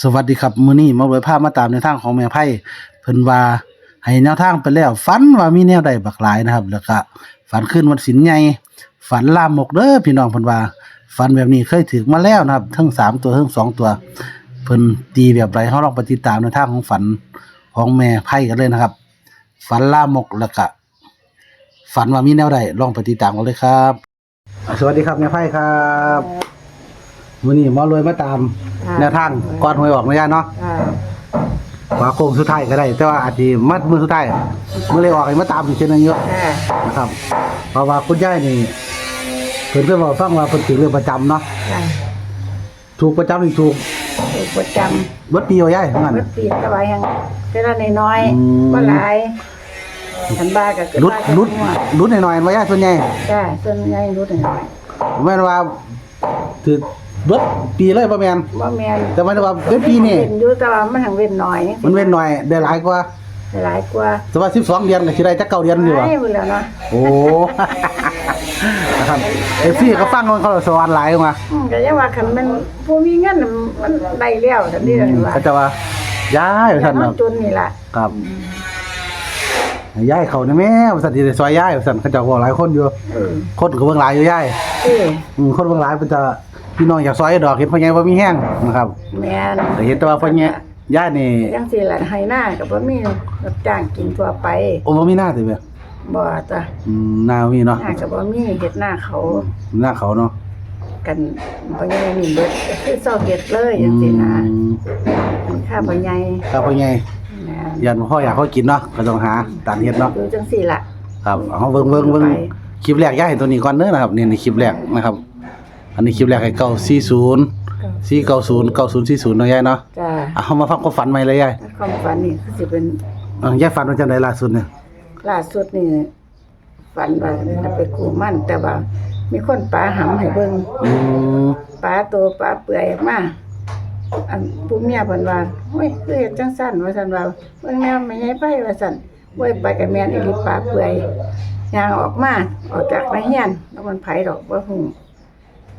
สวัสดีครับมื้อนี้มาเวยภาพมาตามในทางของแม่ไพ่เพิ่นว่าให้แนวทางไปแล้วฝันว่ามีแนวใดบักหลายนะครับ แล้วก็ฝันขึ้นวันศีลใหญ่ฝันลามกเด้อพี่น้องเพิ่นว่าฝันแบบนี้เคยถึกมาแล้วนะครับ ทั้งสามตัวทั้งสองตัวเพิ่นตีแบบไรเฮาลองไปติดตามในทางของฝันของแม่ไพ่กันเลยนะครับ ฝันลามกแล้วก็ฝันว่ามีแนวใดลองไปติดตามกันเลยครับ สวัสดีครับแม่ไพ่ครับ มื้อนี้หมารวยมาตามค่ะแนวทางก่อนหวยออกนะย่าเนาะอ่าว่าโค้งสุดท้ายก็ได้ แต่ว่าอาจจะมัดมือสุดท้ายมือเลยออกให้มาตามอีกเช่นนึงเยอะค่ะนะครับเพราะว่าคุณย่ายนี่เพิ่นเพิ่นบอกฟังว่าเพิ่นถือเรื่องประจำเนาะค่ะถูกประจำนี่ถูกถูกประจเบิดปีว่าย่ายว่างั้นำรถปีนตะไว้ยังก็ละน้อยอืมๆบ่หลายฉันบ้าก็คือรุดบ้าก็รุดหัวรุดหน่อยๆว่าย่ายส่วนใหญ่ จ้าส่วนใหญ่รุดน้อยแม่นว่าถือ เบิดปีเลยบ่แม่นๆบ่แม่นแต่ว่าว่าเบิดปีนี่ เว้นอยู่แต่ว่ามันหังเว้นน้อยมันเว้นหน่อยได้หลายกว่า หลายกว่าแต่ว่า12เดือนก็สิได้จักเก้าเดือนอยู่ว่ะ ไม่หมดแล้วเนาะโอ้ นะครับเอฟซีก็ฟังมันเขาสวรรค์หลายมาอืมก็ยังว่าคันมันผู้มีเงินน่ะมันได้แล้วซั่นนี่ล่ะว่าเขาจะว่าย้ายท่านแต่คเฮารับจนนี่ล่ะครับย้ายเขาเนี่ยแม่สันติซอยย้ายสันเขาเจะบอกหลายคนอยู่ เออคนก็เบิ่งหลายอยู่ย้ายเอออืมคนเบิ่งหลายเพิ่นจะ พี่น้องอยากซอยดอกเห็นพ่อใหญ่บ่มีแห้งนะครับแม่นแต่เห็นแต่ว่าพ่อใหญ่ย้ายนี่จังซี่ล่ะให้หน้าก็บ่มีรับจ้างกินทั่วไปโอ้บ่มีหน้าติเว้ยบ่จ้ะอืมหน้าบ่มีเนาะหน้าก็บ่มีเฮ็ดหน้าเขา หน้าเขาเนาะกันบ่ใหญ่นี่เบิดก็คือเซาเฮ็ดเลยจังซี่นะอืมมันค่าบ่ใหญ่ครับพ่อใหญ่แม่นยันพ่ออยากเขากินเนาะก็ต้องหาตามเฮ็ดเนาะอยู่จังซี่ล่ะครับเอาเบิ่งเบิ่งเบิ่งคลิปแรกย้ายให้ตัวนี้ก่อนเด้อนะครับนี่ในคลิปแรกนะครับ อันนี้คลิปแรกให้940 490 9040เนาะยายเนาะจ้าอะเฮามาฟังความฝันใหม่เลยยายความฝันนี่คือสิเป็นเอ้ายายฝันว่าจังไดล่าสุดเนี่ยล่าสุดนี่ฝันว่าจะไปกู้มันแต่ว่า มีคนปาหำให้เบิ่งอืมปลาโตปลาเปื่อยออกมาอันผู้เมียเพิ่นว่าโอ้ยคือเฮ็ดจังซั่นว่าซั่นว่าเบิ่งแนวไม่ใหญ่ไปว่าซั่นโอ้ยไปกับแม่นอีหลีปลาเปื่อยย่างออกมาออกจากในเฮียนแล้วมันไผดอกบ่ฮู้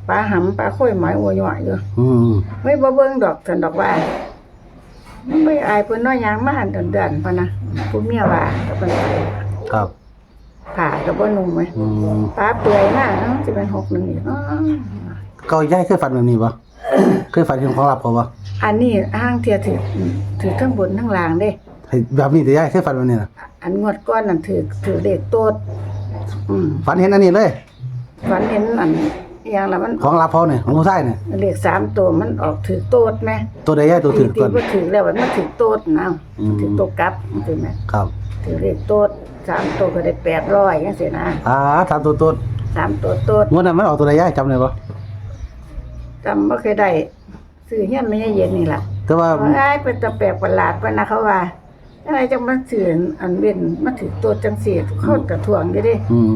ปลาหำปลาข้อยหมายหัวหยออยู่อืมเฮ้ยบ่เบิ่งดอกซั่นดอกว่ามันไม่อายเพิ่นน้อยยางมาหันเดือนๆพะนะผู้เมียว่าก็เพิ่นไปครับ ผ่าก็บ่นุ่มไหมอืมปลาเปื่อยมาเนาะสิเป็นหกหนึ่งอีกอ๋อก็ยายเคยฝันแบบนี้บ่เคยฝันถึงของลับเขาบ่อันนี้ห้างเทียถือถือทั้งบนทั้งล่างเด้ให้แบบนี้แต่ยายเคยฝันแบบนี้น่ะอันงวดก้อนนั่นถือถือเลขโตดอืม ฝันเห็นอันนี้เลย ฝันเห็นอัน อหย่างละมันของลับเขาเนี่ยของผู้ชายเนี่ยเลขสามตัวมันออกถือโตดไหมตัวใดยายตัวถือตีก่อนว่าถือแล้วมันมาถือโตดนะอืมถือโตกลับถือไหมครับถือเลขโตดสามตัวก็ได้แปดร้อยยังเสียนะอ่าถามตัวตัวสามตัวโตดงวดนั้นมันออกตัวใดยายจำได้บ่จำไม่เคยได้ซื้อเฮียนไม่ใช่เย็นนี่แหละแต่ว่าว่าไอ้เป็นตะแปลกประหลาดปะนะเขาว่าอะไรจังมาถืออันเว้นมาถือโตดจังสีเข้ากระถ่วงอยู่เดิ อืม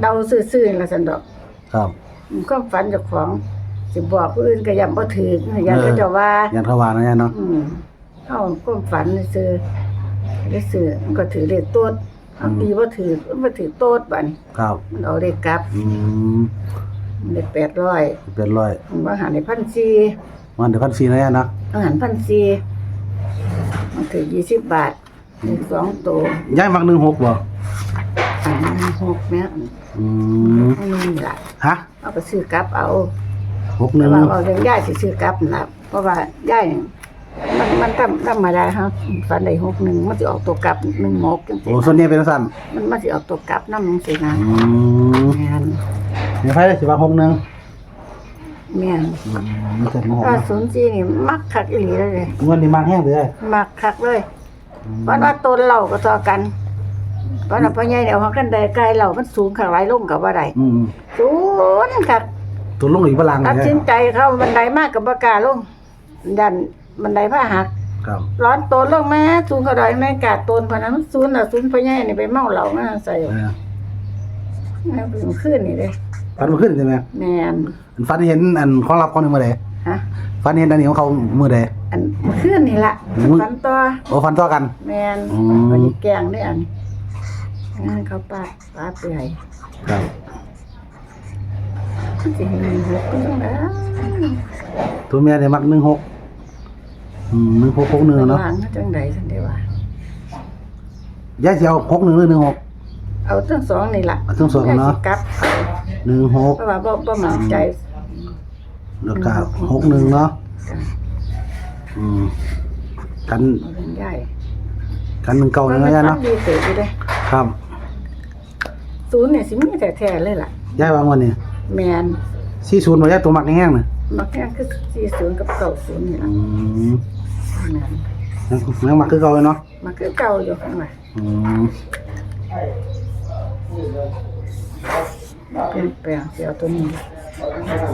เดาซื่อๆละสันดอก ครับความฝันเจ้าของสิบอกผู้อื่นก็ยังบ่ถือยังเออก็จะว่ายันทวานะยายเนาะอืมเฮาความฝันซื่อได้ซื้อมันก็ถือเลขโตดเอาปีบ่ถือมันบ่ถือโตดบัดนี้ครับมันเอาเลขกลับ อืมมันได้800เป็นร้อยมันว่าหาได้1,400มันเดี๋ยวพันสี่นะยายเนาะอาหาร1,400มันถือ20บาทถือสองตัวยายมัก16บ่อันนั้นหกแม่ อืมอันนี้ล่ะฮะเอาไปซื้อกลับเอาหกหแต่นึ่งว่าเอาเรื่องย่ายสิซื้อกลับนะเพราะว่าย่ายนี่มันมันธรรมธรรมดาครับฟันได้หกหนึ่งมันจะออกตัวกลับหนึ่งหกจังโอ้ซี่ส่วนนี้เป็นสั้นมันมันจะออกตัวกลับน้ำจังซี่นะอืมแม่นเดี๋ยวไฟได้สิบาหกหนึ่งแม่นมันเกิดมาหกถ้านะศูนย์สี่นี่มักคักอีหลีเลยเงินนี่มากแห้งเลยมักคักเลยเพราะว่าต้นเหล่าก็ต่อกัน เพราะว่าพ่อใหญ่เดี๋ยวเขากันได้ไกลเหล่ามันสูงข้างหลายลงกับว่าใดอืมสูงคักตัวลงอีกพลังตัดเลยสินใจเข้าบันไดมากกับบ่กล้าลงยันบันไดผ้าหัก ครับร้อนโตนลงแม่สูงเขาดอยแม่กาดโตนพะนั้นมันศูนย์น่ะศูนย์พะแย่นี่ไปเมาเหล้ามาใส่เออแม่เป็นขึ้นนี่เด้ฟันมันขึ้นใช่ไหมแม่นฟันเห็นอันของรับเขาในมือใดฮะฟันเห็นอันนี้ของเขามือใด อันขึ้นนี่ล่ะอืม ฟันต่อโอ้ฟันต่อกัน แม่นอืมวันนี้แกงได้อัน งานเขาปาดปาดเปื่อยครับสิมีหกก็ต้องแล้วตัวเมียเนี่ยมักหนึ่งหกอืมหนึ่งหกหกหนึ่งเนาะล่างมาจังใดซั่นเด้ว่ายายสิเอาหกหนึ่งหรือหนึ่งหก เอาทั้งสองนี่ล่ะเอาทั้งสองเนาะยยสิกลับหนึ่งหกเพราะว่าบ่บ่มั่นใจแล้วก็หกหนึ่งเนาะอืมกันบ่เป็นใหญ่กันหนึ่งเก่ามัเนาะยายเนาะดีเสร็จอยู่เด้ครับ ศูนย์เนี่ยสิมีแต่แท้ๆเลยล่ะยายวางวันนี้แมนสี่ศูนย์บ่ยายตัวมักแห้งๆน่ะมักแค่คือ40กับ90นี่ล่ะอืมแม่นยังมักคือเก่าเลยเนาะมันคือเก่าอยู่ข้างในอืมเปลี่ยนแปลงเสียตัวนี้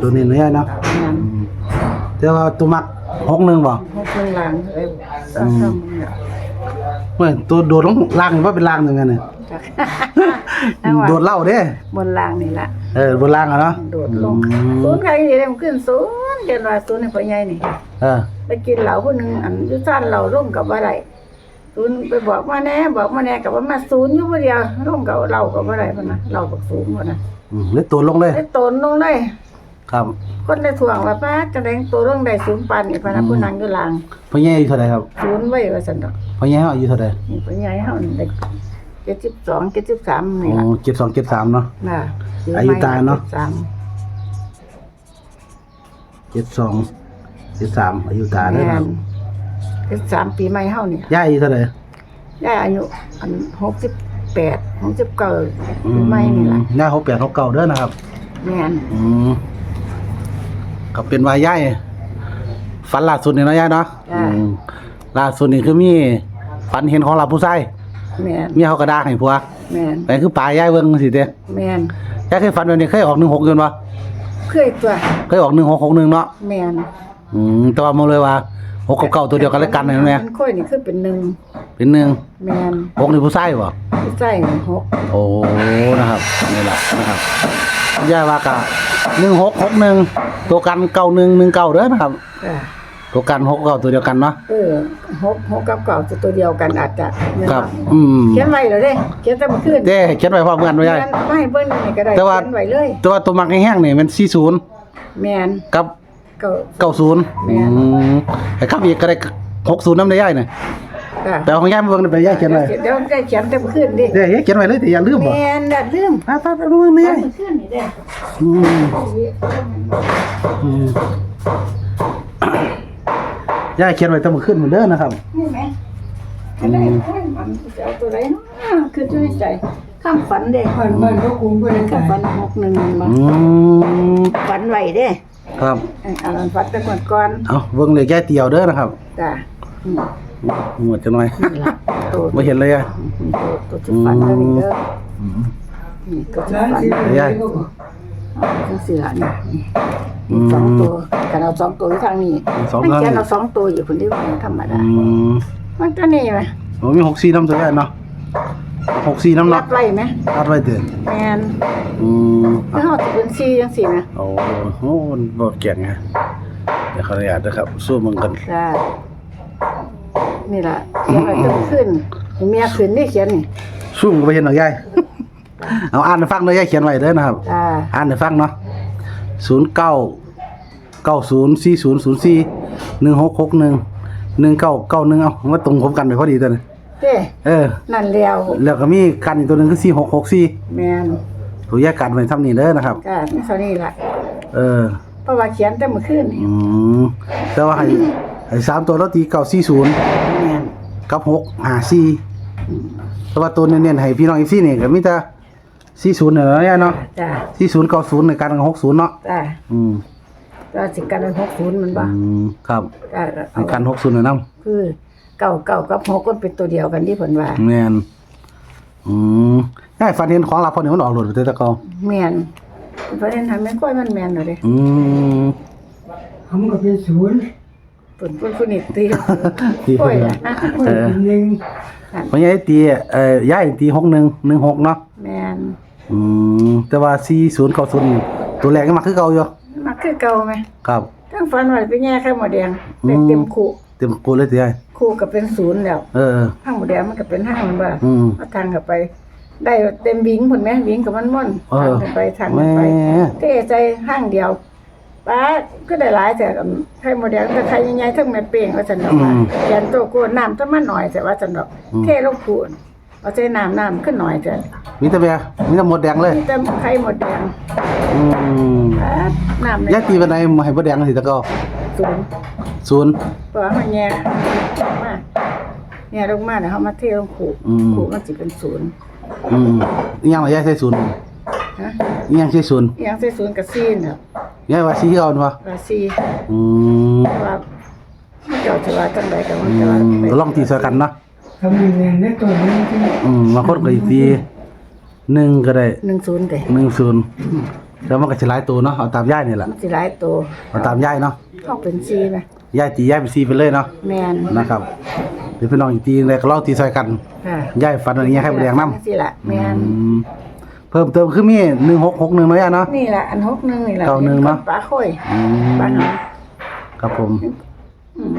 ตัวนี้เนาะยายเนาะแม่นอืมแต่ว่าตัวมักหกหนึ่งบ่หกเครื่องรางเอ้ยซ้ำๆมึงเนี่ย เว้ยตัวโดดลงล่างนี่ว่าเป็นล่างยังไงเนี่ยจักจังหวะโดดเหล่าเด้บนรางนี่ล่ะ เออบนล่างอะเนาะโดดลงอืมศูนย์ใครสิได้มันขึ้นศูนย์เดือนว่าศูนย์นี่พ่อใหญ่นี่ เออไปกินเหล้าผู้หนึงอันอยู่ซ่านเหล้าร่วมกับบ่ได้ศูนย์ไปบอกมาแน่บอกมาแน่กับว่ามาศูนย์อยู่ผู้เดียวร่วมกับเหล้ากับบ่ได้พุ่นน่ะเหล้ากับศูนย์พุ่นน่ะอืมเลยตัวลงเลย ได้โตนลงเลย ครับคนได้ถ่วงว่าป้าจะแดงตัวเรื่องใดศูนย์ปันนี่พะนะผู้นางอยู่หลังพ่อใหญ่อายุเท่าไหร่ครับศูนย์ไว้ว่าซั่นดอกพ่อใหญ่อายุเท่าไหร่นี่ผู้ใหญ่เฮานี่ได้72 73นี่อ๋ล่ะอเจ็ดสองเจ็ดสามเนาะน่ะอายุตายเนาะ73เจ็ดสองเจ็ดสามอายุตาได้แม่ครับน73ปีใหม่เฮานี่ย่าอายุเท่าไหร่ได้อายุอัน68 69ปีใหม่นี่ล่ะย่าเขาแปดเขาเก่าเด้อนะครับแม่นอืม ก็เป็นวายย่ายฝันล่าสุดนี่เนาะย่าเนาะอืมล่าสุดนี่คือมีฝันเห็นของเราผู้ชายแม่นมีเขากระดาษให้ผัวแม่นแต่คือปลายย่ายเบิ่งสิเด้แม่นย่าเคยฝันแบบนี้เคยออกหนึ่งหกกันปะเคยตัวเคยออกหนึ่งหกหกหนึ่งเนาะแม่นอืมแต่ว่ามาเลยว่าหกกับเก้าตัวเดียวกันแล้วกันเห็นไหมมันค่อยนี่คือเป็นหนึ่งเป็นหนึ่งแม่นหกนี่ผู้ชายบ่ ผู้ใส่หกโอ้ นะครับนี่แหละนะครับย่าว่ากะหนึ่งหกหกหนึ่ง ตัวกันเก้าหนึ่งหนึ่งเก้าเด้อนะครับอ่าตัวกันหกเก้าตัวเดียวกันเนาะเออหกหกกับเก่าจะตัวเดียวกันอาจจะแม่นครับบ่อืมเขียนไว้เลยเด้เขียนแต่เมื่อคืนเด้เขียนไว้พร้อมกันไว้ย่ายเขียนไม่ให้เบิ่งนี่ก็ได้แต่ว่าเขียนไว้เลย แต่ว่าตัวมักแห้งๆนี่มันสี่ศูนย์แม่นกับเก่าเก้าศูนย์แม่นไอ้ครับอีกก็ได้หกศูนย์น้ำได้ย่ายเนี่ย ค่ะแต่เอาของย่ายมาเบิ่งไปย่ายเขียนไว้เดี๋ยวได้เขียนแต่เมื่อคืนดิเด้ย่ายเขียนไว้เลยแต่อย่าลืมบ่แม่นน่ะลืมไปไปไปดูนี่เมื่อคืนนี่เด้อืมอืมย่ายเขียนไว้แตั้งขึ้นเหมือนเดิมนะครับ นี่ไหมอันนี้มันจะเอาตัวไหนเนาะคือจะในใจข้ามฝันเด้มันมันก็คุ้มไปเลยข้ามค่ะฝันหกหนึ่งมาอืมฝันไว้เด้ครับ เอออันนั้นฝันแต่ก่อนก่อนเอาเบิ่งเลยย่ายเตียวเด้อนะครับ ๆจ้ะอืม หมดจะหน่อยนี่ล่ะตัวไม่เห็นเลยอะตัวตัวที่ฝันเท่านี้เด้อนี่ตัวที่ร้านฝันที่ไหนก็จังซี่ล่ะนี่นี่นี่สองตัวกันเอาสองตัวอยู่ทางนี้สองมันท่านแค่เอาสองตัวอยู่คนเดียวธรรมดาอืมมันก็นี่ไหมโอ้มีหกสี่น้ำตัวใหญ่เนาะหกสี่น้ำรัเนาะบไว้ไหมตัดไว้เตือนแมนอืมแล้วเขาจะเป็นซีจังซี่ไหมโอ้โหมันบดเก่งไงเดี๋ยวขออนุญาตนะครับสู้มึงกัน จ้า นี่ล่ะเขียนไว้จะขึ้นเมียขึ้นนี่เขียนนี่สู้มึงก็ไปเห็นหน่อยยาย เอาอ่านให้ฟังเลยยายเขียนไว้เด้อนะครับจ้าอ่านให้ฟังเนาะศูนย์เก้าเก้าศูนย์สี่ศูนย์ศูนย์สี่หนึ่งหกหกหนึ่งหนึ่งเก้าเก้าหนึ่งเอามาตรงผมกันไปพอดีตัวนี้เด้เออ นั่นแล้วแล้วก็มีกันอีกตัวหนึ่งคือสี่หกหกสี่แมนผมแยกกันไว้ทำนี่เด้อนะครับจ้านี่เท่านี้ล่ะเออ เพราะว่าเขียนแต่เมื่อคืนนี่อืมแต่ว่าให้ให้สามตัวแล้วตีเก้าสี่ศูนย์แมน กับหกห้าสี่แต่ว่าตัวเน้นๆให้พี่น้องอีซี่นี่ก็มีแต่สี่ศูนย์เนี่ยเนาะยายเนาะจ้าสี่ศูนย์เก้าศูนย์ในการหกศูนย์เนาะจ้าอืมจ้าสิกันหกศูนย์มันบ่อืมครับจ้าในเอาการหกศูนย์เนี่ยนํคือเก่าเก่ากับหกก็เป็นตัวเดียวกันที่ผลว่าแม่นอืมยายฝันเห็นของเราพอนี่มันออกหลุดไปแต่เก่าแมนเพราะฉะนั้นทำให้ก้อยมันแมนหน่อยเด้อืมทำก็เป็นศูนย์ ปุ่นปุ่นปุ่นนี่ตีที่ก้อยอะคนหนึ่งเพราะยายตีเอ่อยายตีหกหนึ่งหนึ่งหกเนาะแมนอืมแต่ว่าสี่ศูนย์เก้าศูนย์ตัวแรกก็มาคือเก่าอยู่มาคือเก่าไหมครับ ทั้งฟันว่าไปแง่แค่หมดแดงเด็กเต็มคู่เต็มกูเลยตียายคู่ก็เป็นศูนย์แล้วเออ ห้างหมดแดงมันก็เป็นห้างมันบ่อืม เอาทางกับไป ได้เต็มวิงผลไหมวิงกับมันม่อนเอทางกันไปทางกันไปเทใจห้างเดียว ป้าก็ได้หลายแต่ไข่หมดแดงแต่ไข่ใหญ่ๆทั้งแม่เป้งว่าซั่นดอกว่าแกนโตโกนน้ำจะมาหน่อยแต่ว่าซั่นดอกเทลงพูนเอาใจน้ำน้ำขึ้นหน่อยแต่มีแต่เบียร์มีแต่หมดแดงเลยมีแต่ไข่หมดแดงอืมป้าน้ำยายตีวันไหนให้หมดแดงสิตะเกาศูนย์ศูนย์เพราะว่ามันแง่มาแง่ลงมาเนี่ยเขามาเทลงขู่ขู่มันสิเป็นศูนย์อืมอีหยังล่ะยายใส่ศูนย์ฮะอีหยังใส่ศูนย์อหยังใส่ศูนย์กับซีนเนาะ ยายว่าสีเอาบ่ว่าซีอืมเพราะว่ามันเจ้าจะว่าจังใดกับมันอืจะว่ามก็ลองตีใส่กันเนาะทำยังไงในตัวนี้ที่อืมบางคนก็อีกตีหนึ่งก็ได้หนึ่งศูนย์เด้หนึ่งศูนย์แล้วมันก็จะหลายตัวเนาะเอาตามยายนี่แหละมันสิหลายตัวเอาตามยายเนาะเข้าเป็นซีไหมยายตียายเป็นสีไปเลยเนาะแมนนะครับหรือพี่น้องอีกตีเลยก็ลองตีใส่กันค่ะยายฝันอะไรเงี้ยให้บ่แดงน้ำสิละแมนอืม เพิ่มเติมคือมีหนึ่งหกหกหนึ่งเนาะยายเนาะ นี่แหละอันหกหนึ่งนี่แหละเก้าหนึ่งเนาะปลาค่อยอืปลามหาครับผมอืม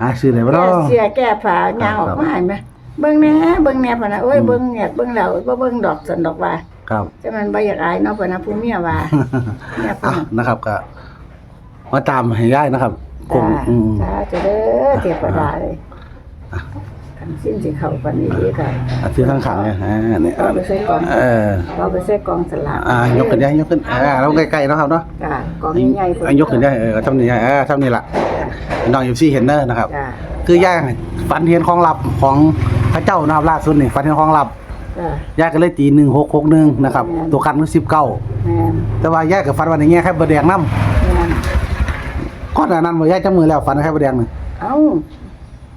หาซื้อได้บ่แก้เนาะ เสียแก้ผายางออกมาเห็นไหมเบิ่งแหน่เบิ่งแหน่พะนะโอ้ยเบิ่งเนี่ยเบิ่งแล้วบ่เบิ่งดอกสันดอกว่าครับ จะมันบ่อยากอายเนาะพะนะผู้เมียว่าเนี่ยอะพะนะนะครับก็มาตามให้ยายนะครับคจ้างอืม จ้าจะเด้อเทพดาเลยคัน สิ้นสิเข้าปานนี้ดีค่ะอะซื้อข้างขังเนี่ยอ่าเนี่ยเอาไปใส่กล่องเออเอาไปใส่กล่องสลากอ่ายกขึ้นยายยกขึ้นอ่าเราใกล้ๆเนาะครับเนาะจ้ากล่องใหญ่ๆพุ่นอะยกขึ้นยายเออทำนี่ยายเออทำนี่ล่ะน้องอยู่ซี่เห็นเด้อนะครับ จ้าคือย่าฝันเห็นของลับของพระเจ้านะครับล่าสุดนี่ฝันเห็นของลับจ้าย่าก็เลยตีหนึ่งหกหกหนึ่งนะครับอืมตัวกันคือสิบเก้าแม่นแต่ว่าย่ากับฝันวันนี้แค่บะแดงน้แม่นำก้อนหน้านั้นบ่ย่าจับมือแล้วฝันแค่บะแดงนี่เอ้า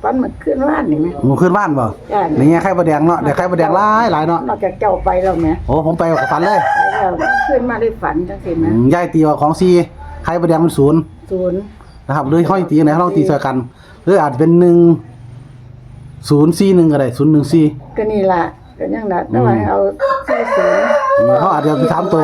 ฟันมันขึ้นว่านนี่แม่หมูขึ้นบ้านบ่จ้านี่แง่แค่บะแดงเนาะเดี๋ยวแค่บะแดงหลายหลายเนาะนอกจากเจ้าไปแล้วแม่โอ้ผมไปกับฝันเลยไปแล้วขึ้นมาได้ฝันจังซี่อืแม่มย่ายตีว่าของซีใครบะแดงมันศูนย์ศูนย์นะครับหรือห้อยตีไหนลองตีใส่กันหรืออาจเป็นหนึ่งศูนย์สี่หนึ่งก็ได้ศูนย์หนึ่งสี่ก็นี่ล่ะก็ยังน่ะแต่ว่าให้เอาสี่ศูนย์เขาอาจจะเอาสามตัว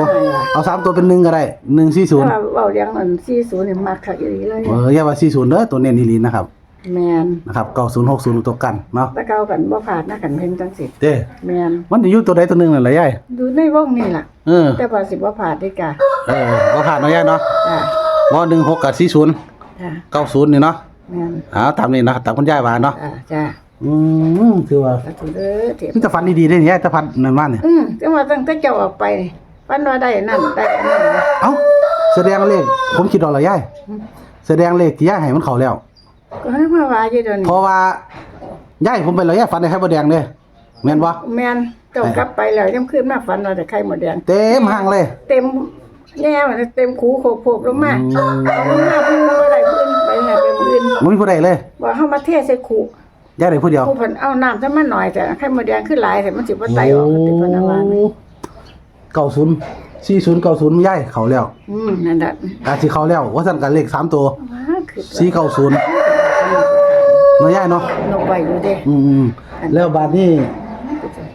เอาสามตัวเป็นหนึ่งก็ได้หนึ่งสี่ศูนย์ถ้าเว้าเลี้ยงอันสี่ศูนย์นี่มักคักอีหลีเลยเอออย่าว่าสี่ศูนย์เด้อตัวเน้นนี่ลีนนะครับ แม่นนะครับเก้าศูนย์หกศูนย์ตัวกันเนาะตะเกากันบ่ผ่านนะกันเพิ่นจังสิเด้แม่นมันจะอยู่ตัวใดตัวหนึ่งนั่นแหละยายดูในวงนี่ล่ะ เออแต่ว่าสิบ่ผ่านเด้กะเออก็ผ่านเนาะยายเนาะจ้าว่าหนึ่งหกกับสี่ศูนย์จ้าเก้าศูนย์นี่เนาะแม่นอ่าตามนี้นะครับตามคุณยายว่าเนาะจ้าจ้าอืมคือว่าสาธุเด้อเทพนี่จะฟันดีๆได้เนี่ยจะฟันนั่นมาเนี่ยอืมจังว่าตั้งแต่เจ้าออกไปนี่ฝันว่าได้นั่นได้อันนั้นนะเอ้าแสดงเลขผมคิดเอาละยายแสดงเลขที่ยายให้มันเข้าแล้ว ก็ให้มาว่าอยู่เดี๋ยวนี้เพราะว่าย่ายผมไปแล้วย่ายฟันในไข่มดแดงเด้แม่นบ่แม่นเจ้ากลับไปแล้วยังขึ้นมาฝันว่าแต่ไข่หมดแดง เต็มห้างเลยเต็มแง่มันเต็มคูโขกโผกลงมาอืมเอาลงมาพูดอะไรพูดไปไหนไปมื่นบ่มีผู้ใดเลยบอกเข้ามาเทใส่คูย่ายได้ผู้เดียวคูเพิ่นเอาน้ำถ้ามันหน่อยแต่ไข่หมดแดงขึ้นหลายแต่มันสิบ่ไตออกมันติดพนาวาไหมเก้าศูนย์สี่ศูนย์เก้าศูนย์ย่ายเข้าแล้วอืมนั่นแหละอาสิเข้าแล้วว่าสั่นกันเลขสามตัวว้าคือสี่เก้าศูนย์ เนาะย่ายเนาะนกไว้อยู่เด้อืมๆแล้วบาดนี้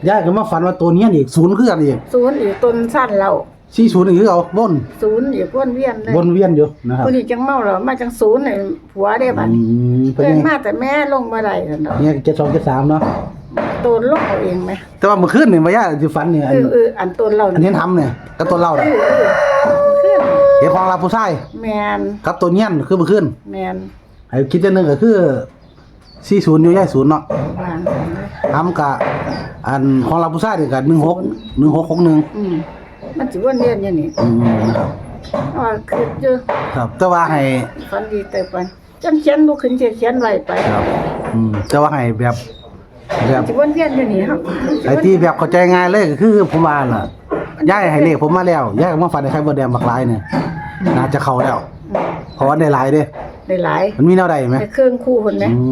ย่ายก็มาฝันว่าตัวเนี้ยอีกศูนย์คือกันอีกศูนย์อยู่ต้นสั้นเราสี่ศูนย์อีกคือเอาวนศูนย์อยู่วนเวียนเลยวนเวียนอยู่นะครับคนนี้จังเมาแล้วมาจังศูนย์นี่ผัวได้บัดอืมเป็นเกิไงนมาแต่แม่ลงบ่ได้ซั่นดอกเนี่ยเจ็ดสองเจ็ดสามเนาะโตนลงเอาเองไหมแต่ว่าเมื่อคืนนี่มาย่ายสิฝันเนี่ยอันเออเอออันต้นเราอันนี้ทำเนี่ยกับตัวเราเอเนี่ยอเออขึ้นเห็นของเราผู้ชายแมนกับตัวเนี้ยนคือเมื่อคืนแมนไอ้คิดจะนึงก็คือ สี่ศูนย์อยู่ย่ายศูนย์เนาะวางซั่นเลยทำกับอันของเราผู้ชายนี่กับหนึ่งหกหนึ่งหกหกหนึ่งอืมมันสิวนเวียนอย่างนี้อืมนะครับอ๋อคือเจอครับแต่ว่าให้ฝันดีแต่ปันจังเขียนบ่ขึ้นเขียนไว้ไปครับอืมแต่ว่าให้แบบแบบสิวนเวียนอยู่นี่ครับไอ้ที่แบบเข้าใจง่ายเลยก็คือผมว่าล่ะย่ายให้เลขผมมาแล้วย่ายก็มาฝันในใครบ่แดงบักลายเนี่ยน่าจะเข้าแล้วอืมเพราะว่าได้หลายเด้ ได้หลายมันมีแนวใดไหมได้เครื่องคู่คนไหมอื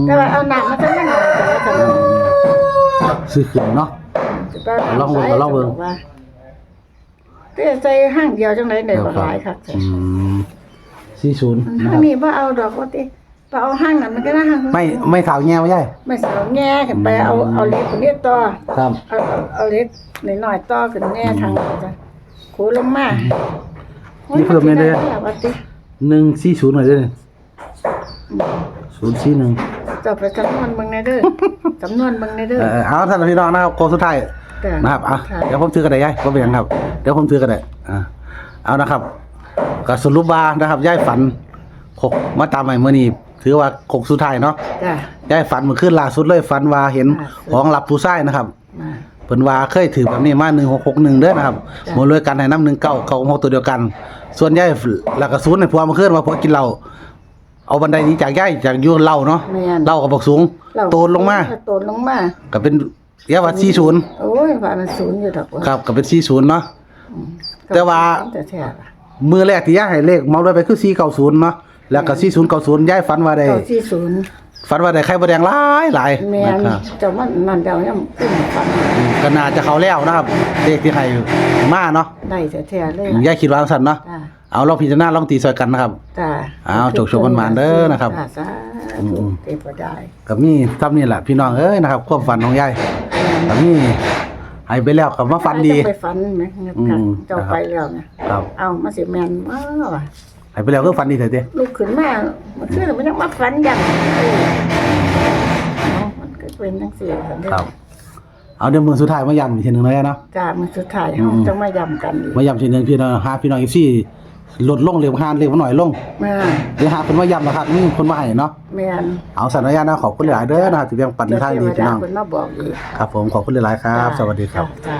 มแต่ว่าเอาน้ำมาจังมันหน่อยแต่ว่าซั่นเนาะซื้อขึ้นเนาะสิไปาลองเบิ่งก็ลองเบิ่ง ว่าแต่ใส่ห้างเดียวจังได๋ได้บ่หลายคักอืมสี่ศูนย์นะคห้ารังบนี้บ่เอาดอกว่าติไปเอาห้างนั้นมันก็น่าห้างไม่ไม่ข่าวแง่ไม่ใช่ไม่สาวแง่กันไปเอาเอาเล็กคนนี้ต่อ ครับ เอาเอาเอาเล็กหน่อยๆต่อขึ้นแง่ทางจ้ะโคลงมานี่เพิ่มไม่ได้โอ้ยว่าติ หนึ่งสี่ศูนย์หน่อยด้วยศูนย์สี่หนึ่งเจ้าไปจำนวนเบิ่งในเด้อ จำนวนเบิ่งในเด้อ เออเอาท่านพี่น้องนะครับโค้งสุดท้ายจ้นะครับอะค่ะ เดี๋ยวผมถือกระดาษย้ายก็เป็นหยังครับ เดี๋ยวผมถือกระดาษอะเอานะครับก็สรุปว่านะครับยายฝันคกมาตามใหม่มื้อนี้ถือว่าคกสุดท้ายเนาะจ้ะ ยายฝันเมื่อคืนล่าสุดเลยฝันว่าเห็นล่าสุด ของรับผู้ชายนะครับ มา เพิ่นว่าเคยถือแบบนี้มา1661เด้อนะครับจ้ะหมดเลยกันให้นำ19เก้าหกตัวเดียวกัน ส่วนยายแล้วก็ศูนย์ในผัวเมื่อคืนว่าผัวกินเหล้าเอาบันไดนี้จากยายจากอยู่เหล้าเนาะแม่น เหล้าก็บอกสูงเราโตนลงมาโตนลงมาก็เป็นเรียกว่า40โอ้ยว่ามันศูนย์อยู่ดอกว่าครับก็เป็น40เนาะ แต่ว่า แต่แท้ล่ะ มือแรกที่ยายให้เลขเมาเลยไปคือ490เนาะแล้วก็4090ยายฝันว่าได้ เก้าสี่ศูนย์ ฝันว่าได้ไข่มดแดงหลายหลายแม่นนะครับเจ้ามันนั่นเดายังตึ้งฟันอืมก็น่าจะเข้าแล้วนะครับเลขที่ให้มาเนาะได้แท้ๆเลยยายคิดว่าสั่นเนาะจ้าเอาลองพิจารณาลองตีซอยกันนะครับ จ้าอ้าวโชคๆมันๆเด้อนะครับ จ้าสาอืธุมเทพได้ก็มีซ้ำนี่แหละพี่น้องเอ้ยนะครับความฝันของยายก็มีให้ไปแล้วก็มาฝันดี จะไปฝันไหมเงี้ยอืมเจ้านะครับไปแล้วไงครับ เอามาสิแมนมาว่ะให้ไปแล้วก็ฝันดีเถอะเด้ลูกขึ้นมาเมันขึ้นมันยังมาฝันอยังเออเอามันก็เป็นทั้งสี่คนเด้อครับ เอาเดี๋ยวมือสุดท้ายมาย้ำอีกทีหนึงเลยเนาะจ้ามันสุดท้ายอืเขาม จะมาย้ำกันอีกมาย้ำทีหนึงพี่น้องหาพี่น้องอีซี่ลดลงเร็วหานเร็วหน่อยลงมาเดี๋ยวหาคนมาย้ำนะครับนี่คนมาให้เนาะแมนเอาสัญญาณนะขอบคุณหลายเด้อนะครับที่เพียงปันในทางดีพี่น้องเทวดาคนมาบอกอีกครับผมขอบคุณหลายๆครับ สวัสดีครับ จ้า